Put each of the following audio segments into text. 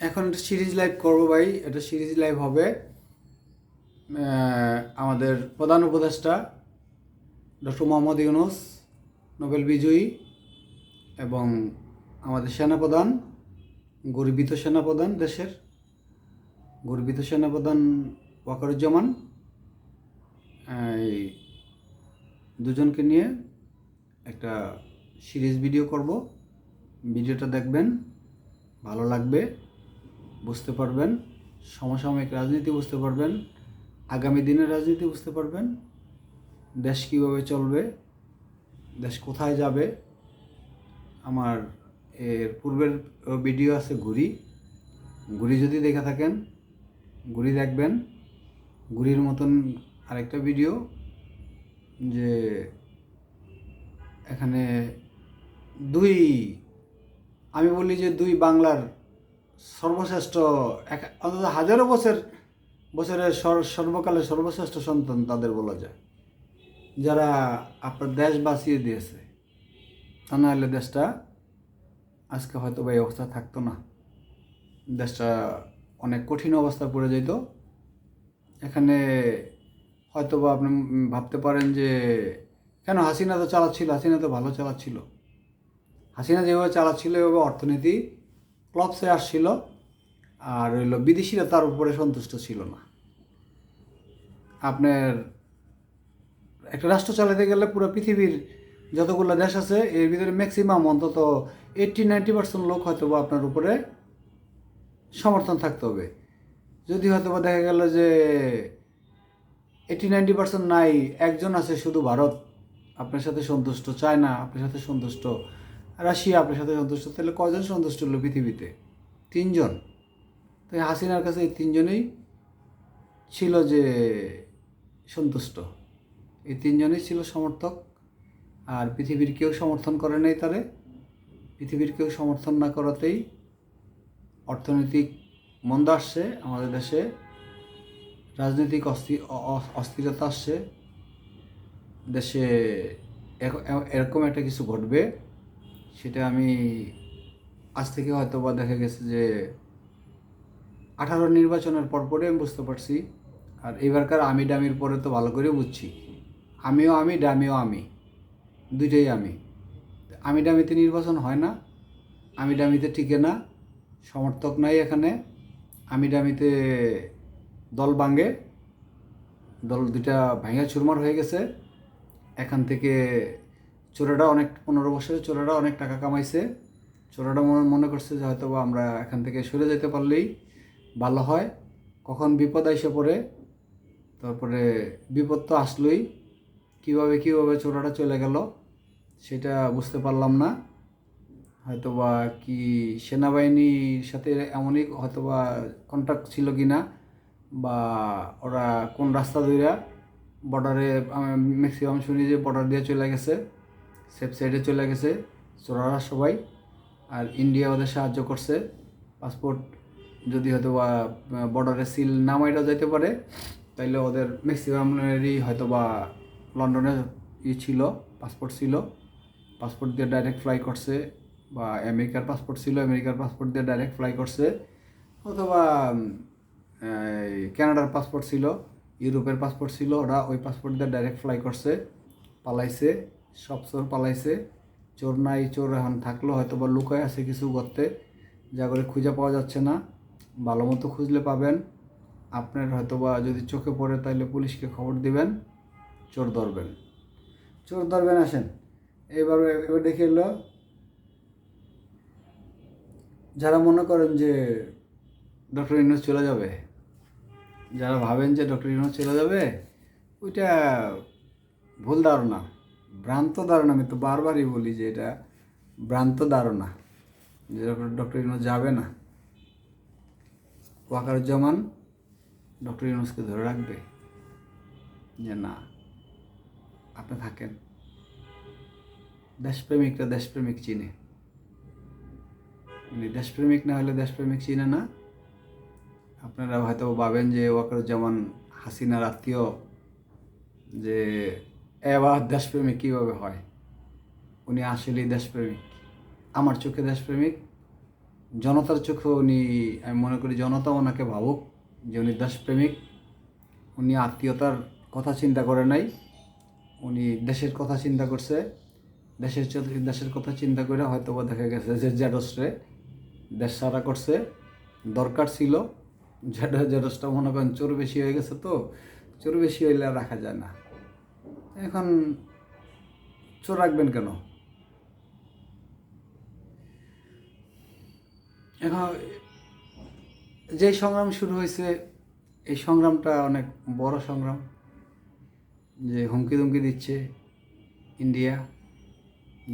এখন একটা series live করব ভাই। এটা সিরিজ লাইভ হবে আমাদের প্রধান উপদেষ্টা ডক্টর মোহাম্মদ ইউনুস, নোবেল বিজয়ী, এবং আমাদের সেনাপ্রধান, গর্বিত সেনাপ্রধান দেশের, গর্বিত সেনাপ্রধান ওয়াকারুজ্জামান। এই দুজনকে নিয়ে একটা সিরিজ ভিডিও করব। ভিডিওটা দেখবেন, ভালো লাগবে। বুঝতে পারবেন, সমসাময়িক রাজনীতি বুঝতে পারবেন, আগামী দিনের রাজনীতি বুঝতে পারবেন, দেশ কীভাবে চলবে, দেশ কোথায় যাবে, আমার এর পূর্বের ভিডিও আছে ঘুরি ঘুরি যদি দেখে থাকেন ঘুরি দেখবেন ঘুরির মতন আরেকটা ভিডিও যে এখানে দুই, আমি বলি যে দুই বাংলার সর্বশ্রেষ্ঠ এক অন্তত হাজারো বছর, বছরের সর- সর্বকালের সর্বশ্রেষ্ঠ সন্তান তাদের বলা যায়। যারা আপনার দেশ বাঁচিয়ে দিয়েছে, তা না হলে দেশটা আজকে হয়তো বা এই অবস্থা থাকতো না। দেশটা অনেক কঠিন অবস্থায় পড়ে যেত। এখানে হয়তো বা আপনি ভাবতে পারেন যে, কেন হাসিনা তো চালাচ্ছিল? হাসিনা তো ভালো চালাচ্ছিল। হাসিনা যেভাবে চালাচ্ছিল, এভাবে অর্থনীতি ক্লপসে আসছিল আর হইল বিদেশিরা তার উপরে সন্তুষ্ট ছিল না। আপনার একটা রাষ্ট্র চালাতে গেলে পুরো পৃথিবীর যতগুলো দেশ আছে, এর ভিতরে ম্যাক্সিমাম অন্তত এইট্টি নাইনটি পার্সেন্ট লোক হয়তো বা আপনার উপরে সমর্থন থাকতে হবে। যদি হয়তো বা দেখা গেল যে এইটি নাইনটি পার্সেন্ট নাই, একজন আছে শুধু ভারত, আপনার সাথে সন্তুষ্ট চায়না, আপনার সাথে সন্তুষ্ট রাশিয়া আপনার সাথে সন্তুষ্ট, তাহলে কজন সন্তুষ্ট হলো পৃথিবীতে? তিনজন। তো হাসিনার কাছে এই তিনজনেই ছিল যে সন্তুষ্ট। এই তিনজনই ছিল সমর্থক। আর পৃথিবীর কেউ সমর্থন করে নাই তারে। পৃথিবীর কেউ সমর্থন না করাতেই অর্থনৈতিক মন্দা আসছে, আমাদের দেশে রাজনৈতিক অস্থি, অস্থিরতা আসছে। দেশে এরক- এরকম একটা কিছু ঘটবে। সেটা আমি আজ থেকে হয়তো বা দেখা গেছে যে আঠারো নির্বাচনের পরপরই আমি বুঝতে পারছি। আর এবারকার আমি ডামির পরে তো ভালো করে বুঝছি। আমিও আমি, ডামিও আমি। দুইটাই আমি। আমি ডামিতে নির্বাচন হয় না, আমি ডামিতে টিকে না, সমর্থক নাই এখানে। আমি ডামিতে দল ভাঙে, দল দুইটা ভাঙা চুরমার হয়ে গেছে। এখান থেকে চোরেরা অনেক, পনেরো বছরে চোরেরা অনেক টাকা কামাইছে। মনে মনে করছে যে হয়তো আমরা এখান থেকে সরে যেতে পারলেই ভালো হয়। কখন বিপদ এসে পড়ে, তারপরে বিপদ তো আসলোই। কীভাবে কীভাবে চোরাটা চলে গেল, সেটা বুঝতে পারলাম না। হয়তোবা কি সেনাবাহিনীর সাথে এমনই হয়তোবা কন্ট্যাক্ট ছিল কি না, বা ওরা কোন রাস্তা ধইরা বর্ডারে ম্যাক্সিমাম শুনি যে বর্ডার দিয়ে চলে গেছে। সেফ সাইডে চলে গেছে। চোরারা সবাই। আর ইন্ডিয়া ওদের সাহায্য করছে। পাসপোর্ট যদি হয়তো বা বর্ডারে সিল নামাইটা যাইতে পারে, তাইলে ওদের ম্যাক্সিমামেরই হয়তো বা লন্ডনে ই ছিল পাসপোর্ট ছিল। পাসপোর্ট দিয়ে ডাইরেক্ট ফ্লাই করছে, বা আমেরিকার পাসপোর্ট ছিল আমেরিকার পাসপোর্ট দিয়ে ডাইরেক্ট ফ্লাই করছে। অথবা কানাডার পাসপোর্ট ছিল ইউরোপের পাসপোর্ট ছিল, ওরা ওই পাসপোর্ট দিয়ে ডাইরেক্ট ফ্লাই করছে, পালাইছে। সব চোর পালাইছে। চোর নাই, চোর এখন থাকল হয়তো বা লুকায় আছে কিছু করতে। যা করে খুঁজে পাওয়া যাচ্ছে না। ভালো মতো খুঁজলে পাবেন। আপনার হয়তো বা যদি চোখে পড়ে তাহলে পুলিশকে খবর দিবেন। চোর ধরবেন। চোর ধরবেন, আসেন। এবার এবার দেখে এলো, যারা মনে করেন যে ডক্টর ইউনুস চলে যাবে, যারা ভাবেন যে ডক্টর ইউনুস চলে যাবে, ওইটা ভুল ধারণা। ভ্রান্ত ধারণা, আমি তো বারবারই বলি যে এটা ভ্রান্ত ধারণা, যে ডক্টর ইউনুস যাবে না। ওয়াকারুজ্জামান ডক্টর ইউনুসকে ধরে রাখবে যে না, আপনি থাকেন। দেশপ্রেমিকরা দেশপ্রেমিক চিনে। উনি দেশপ্রেমিক না হলে দেশপ্রেমিক চিনে না। আপনারা হয়তো ভাবেন যে ওয়াকারুজ্জামান হাসিনার আত্মীয়, যে এবার দেশপ্রেমিক কীভাবে হয়? উনি আসলেই দেশপ্রেমিক। আমার চোখে দেশপ্রেমিক। জনতার চোখে উনি, আমি মনে করি জনতা ওনাকে ভাবুক যে উনি দেশপ্রেমিক। উনি আত্মীয়তার কথা চিন্তা করে নাই। উনি দেশের কথা চিন্তা করছে। দেশের দেশের কথা চিন্তা করে হয়তো বা দেখা গেছে যে জেডসরে দেশ সারা করছে। দরকার ছিল। জেড, জেডসটা মনে করেন চোর বেশি হয়ে গেছে তো। চোর বেশি হইলে রাখা যায় না। এখন চোর রাখবেন কেন? এখন যে সংগ্রাম শুরু হয়েছে, এই সংগ্রামটা অনেক বড় সংগ্রাম যে হুমকি দুমকি দিচ্ছে ইন্ডিয়া।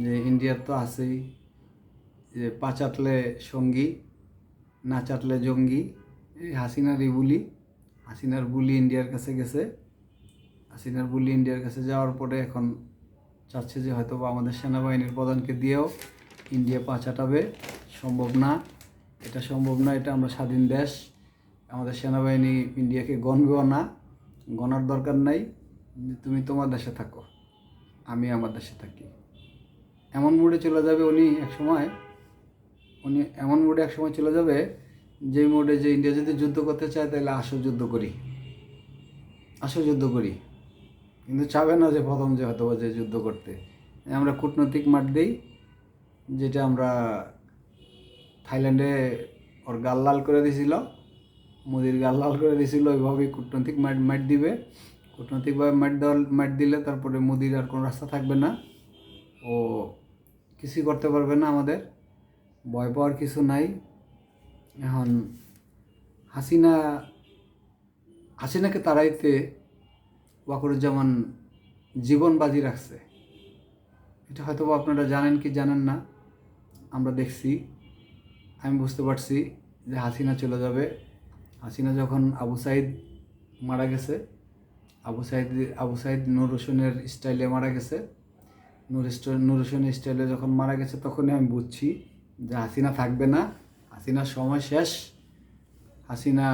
যে ইন্ডিয়ার তো আছেই, যে পা চাটলে সঙ্গী, না চাটলে জঙ্গি, এই হাসিনারই বুলি, হাসিনার বুলি ইন্ডিয়ার কাছে গেছে। হাসিনার বুলি ইন্ডিয়ার কাছে যাওয়ার পরে এখন চাচ্ছে যে হয়তো বা আমাদের সেনাবাহিনীর প্রধানকে দিয়েও ইন্ডিয়া পা চাটাবে সম্ভব না। এটা সম্ভব না, এটা আমরা স্বাধীন দেশ। আমাদের সেনাবাহিনী ইন্ডিয়াকে গণবেও না, গণার দরকার নাই। তুমি তোমার দেশে থাকো, আমি আমার দেশে থাকি। এমন মুডে চলে যাবে উনি এক সময়, উনি এমন মুডে এক সময় চলে যাবে যে মুডে যে ইন্ডিয়া যদি যুদ্ধ করতে চায় তাহলে আসো যুদ্ধ করি। আসো যুদ্ধ করি। কিন্তু চাবে না যে প্রথম যে হয়তো যে যুদ্ধ করতে। আমরা কূটনৈতিক মাঠ দিই, যেটা আমরা থাইল্যান্ডে ওর গাল লাল করে দিছিল, মোদির গাল লাল করে দিছিল, ওইভাবেই কূটনৈতিক মাঠ মাঠ দিবে। কূটনৈতিকভাবে মাঠ দেওয়ার, মাঠ দিলে তারপরে মোদির আর কোনো রাস্তা থাকবে না। ও কিছুই করতে পারবে না আমাদের, ভয় পাওয়ার কিছু নাই। এখন হাসিনা, হাসিনাকে তাড়াইতে ওয়াকরুজ্জামান জীবন বাজি রাখছে। এটা হয়তো আপনারা জানেন কি জানেন না, আমরা দেখছি, আমি বুঝতে পারছি যে হাসিনা চলে যাবে। হাসিনা যখন আবু সাইদ মারা গেছে, আবু সাইদ আবু সাইদ নূর হোসেনের স্টাইলে মারা গেছে। নূর নূর হোসেনের স্টাইলে যখন মারা গেছে, তখনই আমি বুঝছি যে হাসিনা থাকবে না। হাসিনার সময় শেষ। হাসিনা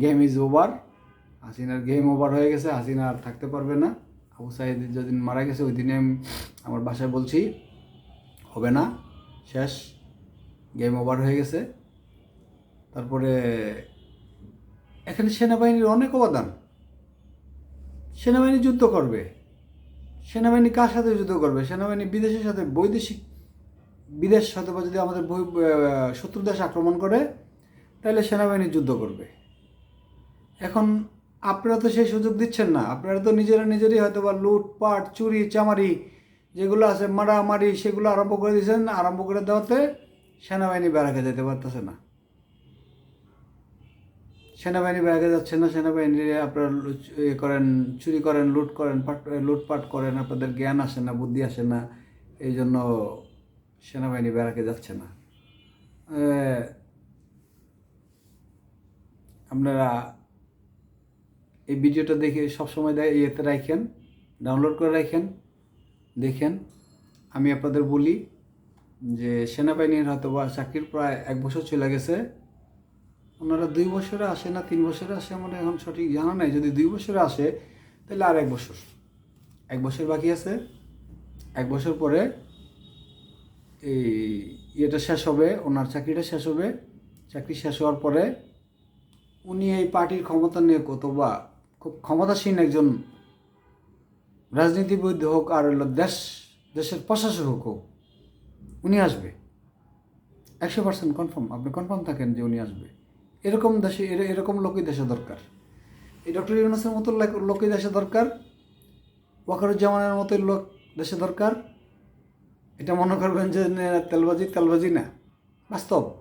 গেম ইজ ওভার হাসিনার গেম ওভার হয়ে গেছে, হাসিনা আর থাকতে পারবে না। আবু সাইদ যেদিন মারা গেছে ওই দিনে আমি আমার বাসায় বলছি, হবে না, শেষ গেম ওভার হয়ে গেছে। তারপরে এখানে সেনাবাহিনীর অনেক অবদান। সেনাবাহিনী যুদ্ধ করবে। সেনাবাহিনী কার সাথে যুদ্ধ করবে? সেনাবাহিনী বিদেশের সাথে, বৈদেশিক বিদেশ সাথে বা যদি আমাদের শত্রু দেশ আক্রমণ করে, তাহলে সেনাবাহিনী যুদ্ধ করবে। এখন আপনারা তো সেই সুযোগ দিচ্ছেন না। আপনারা তো নিজেরা নিজেরই হয়তো বা লুটপাট চুরি, চামারি যেগুলো আছে, মারামারি সেগুলো আরম্ভ করে দিয়েছেন। আরম্ভ করে দেওয়াতে সেনাবাহিনী বেড়াকে যেতে পারতেছে না। সেনাবাহিনী বেড়াকে যাচ্ছে না। সেনাবাহিনী আপনারা ইয়ে করেন, চুরি করেন, লুট করেন, পাট- লুটপাট করেন, আপনাদের জ্ঞান আসে না, বুদ্ধি আসে না। এই জন্য সেনাবাহিনী বেড়াকে যাচ্ছে না। আপনারা এই ভিডিওটা দেখে সবসময় দেয় ইয়েতে রাখেন, ডাউনলোড করে রাখেন, দেখেন। আমি আপনাদের বলি যে সেনাবাহিনীর হয়তো বা চাকরির প্রায় এক বছর চলে গেছে। ওনারা দুই বছরে আসে না, তিন বছরে আসে আমার এখন সঠিক জানা নাই। যদি দুই বছরে আসে, তাহলে আর এক বছর। এক বছর বাকি আছে। এক বছর পরে এই ইয়েটা শেষ হবে, ওনার চাকরিটা শেষ হবে। চাকরি শেষ হওয়ার পরে উনি এই পার্টির ক্ষমতা নিয়ে কত বা খুব ক্ষমতাসীন একজন রাজনীতিবিদ হোক আর হলো দেশ, দেশের প্রশাসক হোক, উনি আসবে। একশো পার্সেন্ট কনফার্ম আপনি কনফার্ম থাকেন যে উনি আসবে। এরকম দেশে, এর- এরকম লোকই দেশে দরকার। এই ডক্টর ইউনুসের মতো লোকই দেশে দরকার। ওয়াকারুজ্জামানের মতো লোক দেশে দরকার। এটা মনে করবেন যে তেলবাজি তেলবাজি না, বাস্তব।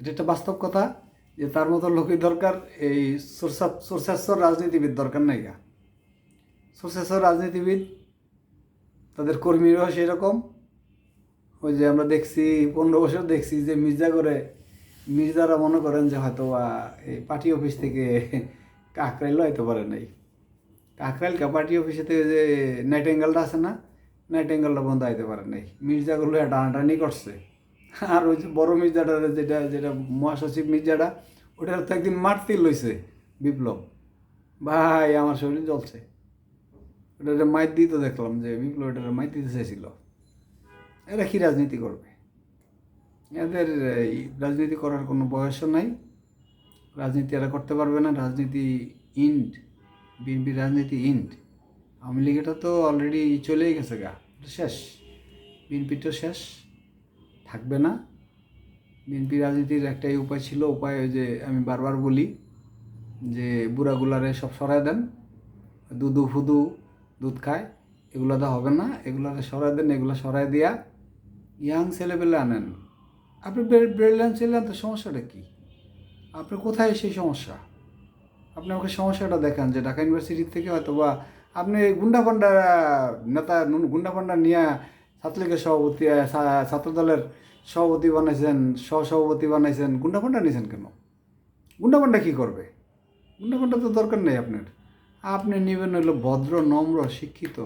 এটা একটা বাস্তব কথা। যে তার মতো লোকই দরকার, এই সোরসা রাজনীতিবিদ দরকার নাই গা। সোরসাসর রাজনীতিবিদ, তাদের কর্মীরাও সেরকম। ওই যে আমরা দেখছি, পনেরো বছর দেখছি যে মির্জা করে, মির্জারা মনে করেন যে হয়তো এই পার্টি অফিস থেকে কাকরাইল হয়তো পারে নাই। কাকরাইল কা পার্টি অফিসে থেকে যে নাইট অ্যাঙ্গেলটা আছে না, নাইট অ্যাঙ্গেলটা বন্ধ হইতে পারে নাই। মির্জাগুলো টানাটানি করছে। আর ওই যে বড় মির্জাটা যেটা যেটা মহাসচিব মির্জাটা, ওটার তো একদিন মারতে লইছে বিপ্লব। ভাই, আমার শরীর জ্বলছে। ওটা মাইর তো দেখলাম যে বিপ্লব এটা মাইর দিতে চাইছিল। এরা কি রাজনীতি করবে? এদের এই রাজনীতি করার কোনো বয়সও নাই। রাজনীতি এরা করতে পারবে না। রাজনীতি ইন্ড, বিএনপি রাজনীতি ইন্ড। আওয়ামী লীগেটা তো অলরেডি চলেই গেছে গা। এটা শেষ। বিএনপি তো শেষ। থাকবে না। বিএনপি রাজনীতির একটাই উপায় ছিল, উপায় যে আমি বারবার বলি যে বুড়াগুলারে সব সরাই দেন, দুধু ফুদু দুধ খায়, এগুলো তো হবে না, এগুলারে সরাই দেন, এগুলো সরাই দিয়া ইয়াং ছেলেপেলে আনেন। আপনি ব্রিলিয়ান্ট ছেলে তো সমস্যাটা কি? আপনার কোথায় সেই সমস্যা? আপনি আমাকে সমস্যাটা দেখান যে ঢাকা ইউনিভার্সিটি থেকে হয়তো বা আপনি গুন্ডা পান্ডা নেতা গুন্ডা পান্ডা নিয়ে ছাত্রলীগের সভাপতি ছাত্রদলের সভাপতি বানাইছেন, সহসভাপতি বানাইছেন গুন্ডা পান্ডা নিয়েছেন কেন? গুন্ডা পান্ডা কী করবে? গুন্ডা পান্ডা তো দরকার নেই আপনার। আপনি নেবেন হইল ভদ্র, নম্র, শিক্ষিত,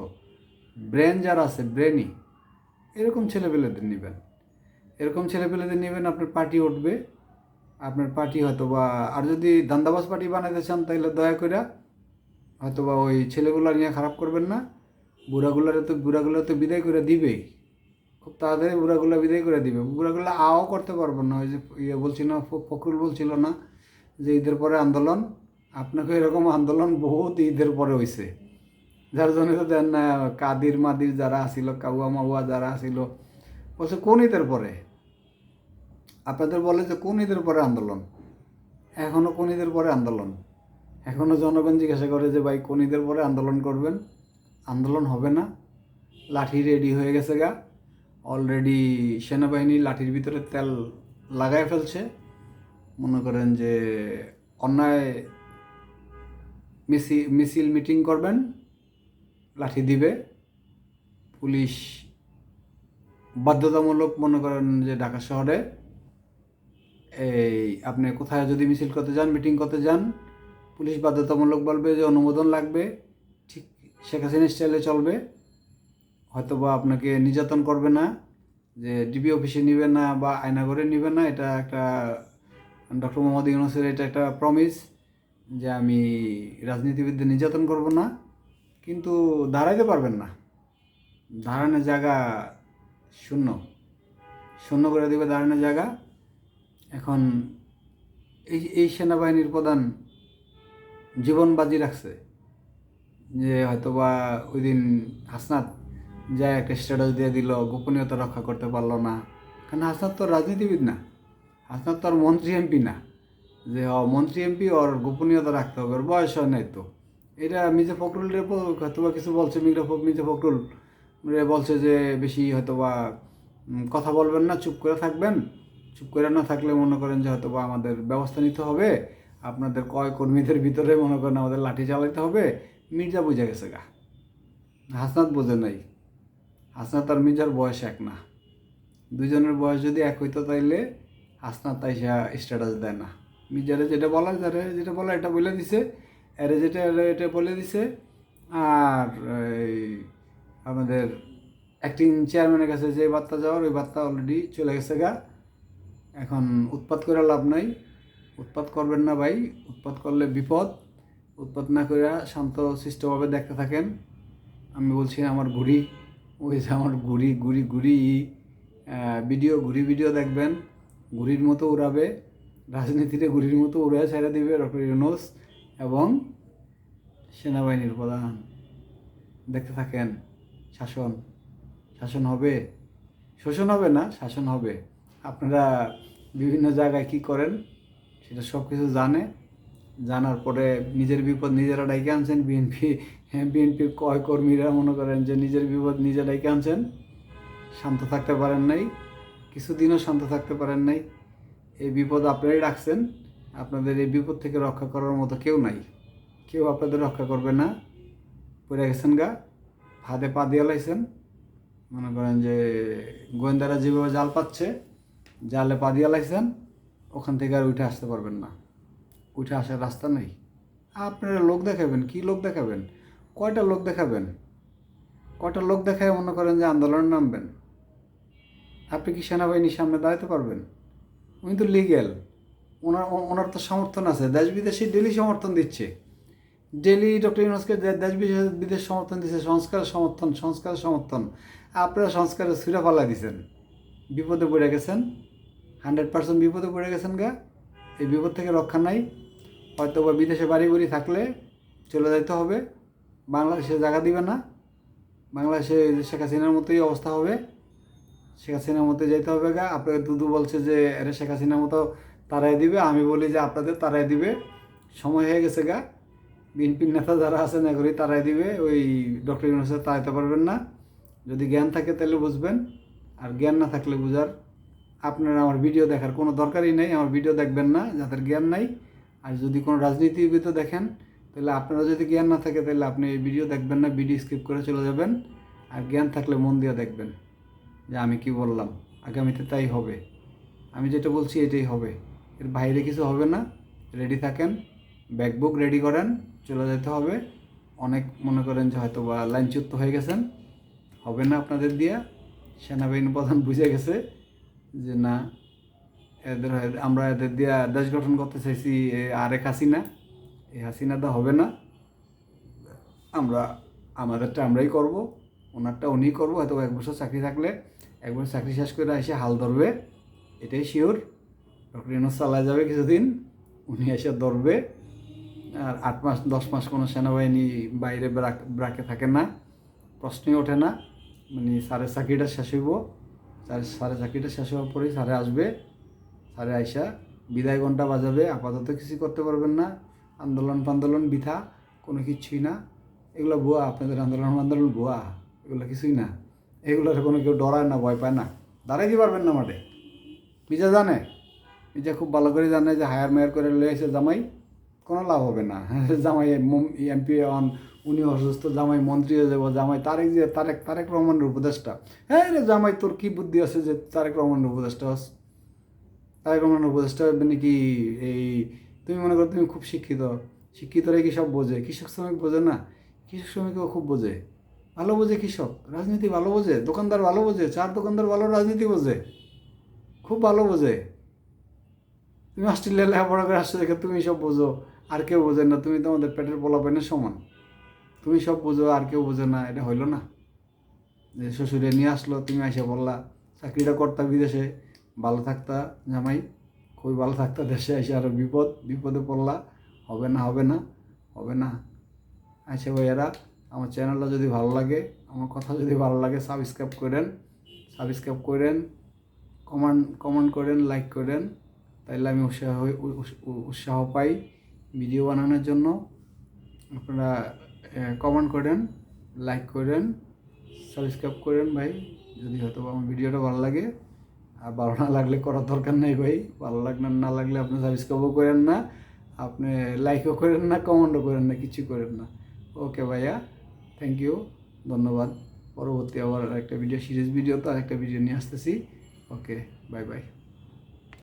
ব্রেন যারা আছে, ব্রেনই। এরকম ছেলেপেলেদের নেবেন। এরকম ছেলেপেলেদের নেবেন, আপনার পার্টি উঠবে। আপনার পার্টি হয়তো বা আর যদি দান্দাবাস পার্টি বানাইতে চান তাহলে দয়া করে হয়তো বা ওই ছেলেগুলো নিয়ে খারাপ করবেন না। বুড়াগুলারে তো বুড়াগুলা তো বিদায় করে দিবেই। খুব তাড়াতাড়ি বুড়াগুলা বিদায় করে দিবে। বুড়াগুলা আও করতে পারব না। ওই যে ইয়ে বলছিল না ফখরুল বলছিল না যে ঈদের পরে আন্দোলন? আপনাকে এরকম আন্দোলন বহুত ঈদের পরে হয়েছে যার জন্য তো দেন না কাদির মাদির যারা আসিল কাউয়া মাউয়া যারা আসিল বলছে, কোন ঈদের পরে? আপনাদের বলে যে, কোন ঈদের পরে আন্দোলন? এখনও কোন ঈদের পরে আন্দোলন? এখনও জনগণ জিজ্ঞাসা করে যে, ভাই, কোন ঈদের পরে আন্দোলন করবেন? আন্দোলন হবে না। লাঠি রেডি হয়ে গেছে গা। অলরেডি সেনাবাহিনী লাঠির ভিতরে তেল লাগাই ফেলছে। মনে করেন যে অন্যায় মিছিল মিছিল মিটিং করবেন, লাঠি দিবে। পুলিশ বাধ্যতামূলক মনে করেন যে ঢাকা শহরে, এই, আপনি কোথায় যদি মিছিল করতে যান মিটিং করতে যান, পুলিশ বাধ্যতামূলক বলবে যে অনুমোদন লাগবে। শেখ হাসিনা স্টাইলে চলবে। হয়তো বা আপনাকে নির্যাতন করবে না, যে ডিবি অফিসে নিবে না বা আয়নাঘরে নিবে না, এটা একটা ডক্টর মোহাম্মদ ইউনুসের এটা একটা প্রমিস যে আমি রাজনীতিবিদদের নির্যাতন করব না, কিন্তু দাঁড়াইতে পারবেন না। দাঁড়ানোর জায়গা শূন্য। শূন্য করে দেবে দাঁড়ানোর জায়গা। এখন এই এই সেনাবাহিনীর প্রধান জীবন বাজি রাখছে। যে হয়তোবা ওই দিন হাসনাত যা একটা স্ট্যাটাস দিয়ে দিল, গোপনীয়তা রক্ষা করতে পারল না। কারণ হাসনাত তো রাজনীতিবিদ না। হাসনাত তো আর মন্ত্রী এমপি না। যে মন্ত্রী এমপি, ওর গোপনীয়তা রাখতে হবে, ওর বয়স হয় নাই তো। এটা মির্জা ফখরুল ব- হয়তোবা কিছু বলছে, মির্জা ফখরুল বলছে যে বেশি হয়তোবা কথা বলবেন না, চুপ করে থাকবেন। চুপ করে না থাকলে মনে করেন যে হয়তোবা আমাদের ব্যবস্থা নিতে হবে। আপনাদের কয় কর্মীদের ভিতরে মনে করেন আমাদের লাঠি চালাতে হবে। মির্জা বুঝে গেছে গা। হাসনাত বোঝে নাই। হাসনাত আর মির্জার বয়স এক না। দুজনের বয়স যদি এক হইতো তাইলে হাসনাত তাইসা স্ট্যাটাস দেয় না। মির্জারে যেটা বলা, যারে যেটা বলা, এটা বলে দিছে। এরে যেটা এটা বলে দিছে। আর এই আমাদের অ্যাক্টিং চেয়ারম্যানের কাছে যে বার্তা যাওয়ার, ওই বার্তা অলরেডি চলে গেছে গা। এখন উৎপাত করে লাভ নাই। উৎপাত করবেন না ভাই। উৎপাত করলে বিপদ। উৎপাত না করে শান্ত শিষ্টভাবে দেখতে থাকেন। আমি বলছি, আমার ঘুরি ওই যে আমার ঘুরি ঘুরি ঘুরি ভিডিও, ঘুড়ি ভিডিও দেখবেন। ঘুড়ির মতো উড়াবে। রাজনীতিতে ঘুরির মতো উড়ে ছেড়ে দিবে ডক্টর ইউনুস এবং সেনাবাহিনীর প্রধান। দেখতে থাকেন, শাসন। শাসন হবে? শোষণ হবে না? শাসন হবে। আপনারা বিভিন্ন জায়গায় কি করেন, সেটা সব কিছু জানে। জানার পরে নিজের বিপদ নিজেরা ডাইকে আনছেন, বিএনপি বিএনপির কয় কর্মীরা মনে করেন যে নিজের বিপদ নিজে ডাইকে আনছেন, শান্ত থাকতে পারেন নাই, কিছুদিনও শান্ত থাকতে পারেন নাই। এই বিপদ আপনারাই রাখছেন, আপনাদের এই বিপদ থেকে রক্ষা করার মতো কেউ নাই। কেউ আপনাদের রক্ষা করবে না। পড়ে গেছেন গা, হাতে পা দিয়ে লাইছেন, মনে করেন যে গোয়েন্দারা যেভাবে জাল পাচ্ছে, জালে পা দিয়ে লাইছেন, ওখান থেকে আর উঠে আসতে পারবেন না। উঠে আসার রাস্তা নেই। আপনারা লোক দেখাবেন, কি লোক দেখাবেন? কয়টা লোক দেখাবেন? কয়টা লোক দেখায় মনে করেন যে আন্দোলনে নামবেন? আপনি কি সেনাবাহিনীর সামনে দাঁড়াতে পারবেন? উনি তো লিগেল ওনার ওনার তো সমর্থন আছে। দেশ বিদেশে ডেলি সমর্থন দিচ্ছে। ডেলি ডক্টর ইউনুসকে দেশ বিদেশ বিদেশ সমর্থন দিচ্ছে। সংস্কার সমর্থন সংস্কার সমর্থন। আপনারা সংস্কারের সুরা ফালা দিছেন। বিপদে পড়ে গেছেন? হান্ড্রেড পার্সেন্ট বিপদে পড়ে গেছেন গা? এই বিপদ থেকে রক্ষা নাই? হয়তো বা বিদেশে বাড়ি বাড়ি থাকলে চলে যাইতে হবে। বাংলাদেশে জায়গা দিবে না। বাংলাদেশে শেখ হাসিনার মতোই অবস্থা হবে। শেখ হাসিনার মতো যেতে হবে গা। আপনাকে দুদু বলছে যে এরা শেখ হাসিনার মতো তারাই দিবে। আমি বলি যে, আপনাদের তারাই দিবে। সময় হয়ে গেছে গা। বিএনপির নেতা যারা আছেন এগুলি তারাই দিবে। ওই ডক্টর ইউনুসের তাড়াইতে পারবেন না। যদি জ্ঞান থাকে তাহলে বুঝবেন। আর জ্ঞান না থাকলে বুঝার আপনারা আমার ভিডিও দেখার কোনো দরকারই নেই। আমার ভিডিও দেখবেন না, যাদের জ্ঞান নাই। আর যদি কোনো রাজনীতিবিদ দেখেন, তাহলে আপনারা যদি জ্ঞান না থাকে, তাহলে আপনি এই ভিডিও দেখবেন না, ভিডিও স্কিপ করে চলে যাবেন। আর জ্ঞান থাকলে মন দিয়ে দেখবেন যে আমি কি বললাম। আগামীতে তাই হবে। আমি যেটা বলছি এটাই হবে। এর বাইরে কিছু হবে না। রেডি থাকেন ব্যাকবুক রেডি করেন, চলে যেতে হবে। অনেক মনে করেন যে হয়তো বা লাইনচ্যুত হয়ে গেছেন। হবে না আপনাদের দিয়া। সেনাবাহিনী প্রধান বুঝে গেছে যে না এদের আমরা এদের দিয়া দেশ গঠন করতে চাইছি, এ আরেক হাসিনা। এই হাসিনাটা হবে না। আমরা, আমাদেরটা আমরাই করব। ওনারটা উনিই করব, হয়তো এক বছর চাকরি থাকলে। এক বছর চাকরি শেষ করে এসে হাল ধরবে। এটাই শিওর ডক্টর ইউনুস চালা যাবে কিছুদিন, উনি এসে ধরবে। আর আট মাস, দশ মাস কোনো সেনাবাহিনী বাইরে ব্রাকে থাকে না। প্রশ্নই ওঠে না। মানে সাড়ে চাকরিটা শেষ হইব। সাড়ে চাকরিটা শেষ হওয়ার পরেই সাড়ে আসবে। সাড়ে আইসা বিদায় ঘণ্টা বাজাবে, আপাতত কিছু করতে পারবেন না, আন্দোলন পান্দোলন বৃথা, কোনো কিছুই না। এগুলো ভুয়া, আপনাদের আন্দোলন আন্দোলন ভুয়া, এগুলো কিছুই না। এগুলোর কোনো কেউ ডরায় না, ভয় পায় না। দাঁড়াইতে পারবেন না মাঠে। নিজে জানে নিজে খুব ভালো করে জানে যে হায়ার মেয়ার করে লয়ে এসে জামাই, কোনো লাভ হবে না। জামাই এমপি অন উনি অসুস্থ, জামাই মন্ত্রী হয়ে যাব, জামাই তারেক যে, তারেক তারেক রহমানের উপদেষ্টা। হ্যাঁ রে জামাই, তোর কি বুদ্ধি আছে যে তারেক রহমানের উপদেষ্টা তারেক উপদেষ্টা মানে কি এই, তুমি মনে করো তুমি খুব শিক্ষিত। শিক্ষিতরাই কি সব বোঝে? কৃষক শ্রমিক বোঝে না। কৃষক শ্রমিকও খুব বোঝে। ভালো বোঝে কৃষক। রাজনীতি ভালো বোঝে। দোকানদার ভালো বোঝে। চার দোকানদার ভালো রাজনীতি বোঝে। খুব ভালো বোঝে। তুমি অস্ট্রেলিয়া লেখাপড়া করে আসছো দেখে তুমি সব বোঝো। আর কেউ বোঝে না। তুমি তোমাদের পেটের পোলাপেনের সমান। তুমি সব বোঝো, আর কেউ বোঝে না। এটা হইল না। যে শ্বশুরে নিয়ে আসলো, তুমি এসে বললা, চাকরিটা করতা বিদেশে। ভালো থাকতা জামাই খুবই ভালো থাকতা দেশে এসে আরও বিপদ, বিপদে পড়লা, হবে না হবে না হবে না। আচ্ছা ভাইয়ারা, আমার চ্যানেলটা যদি ভালো লাগে, আমার কথা যদি ভালো লাগে সাবস্ক্রাইব করেন সাবস্ক্রাইব করেন কমেন্ট কমেন্ট করেন লাইক করেন, তাইলে আমি উৎসাহ উৎসাহ পাই ভিডিও বানানোর জন্য। আপনারা কমেন্ট করেন লাইক করেন সাবস্ক্রাইব করেন ভাই, যদি হয়তো আমার ভিডিওটা ভালো লাগে। আর ভালো না লাগলে করার দরকার নেই ভাই। ভালো লাগলে না লাগলে আপনি সাবস্ক্রাইবও করেন না, আপনি লাইকও করেন না কমেন্টও করেন না, কিছু করেন না। ওকে ভাইয়া থ্যাংক ইউ ধন্যবাদ। পরবর্তী আবার একটা ভিডিও সিরিজ ভিডিও তো আরেকটা ভিডিও নিয়ে আসতেছি। Okay bye bye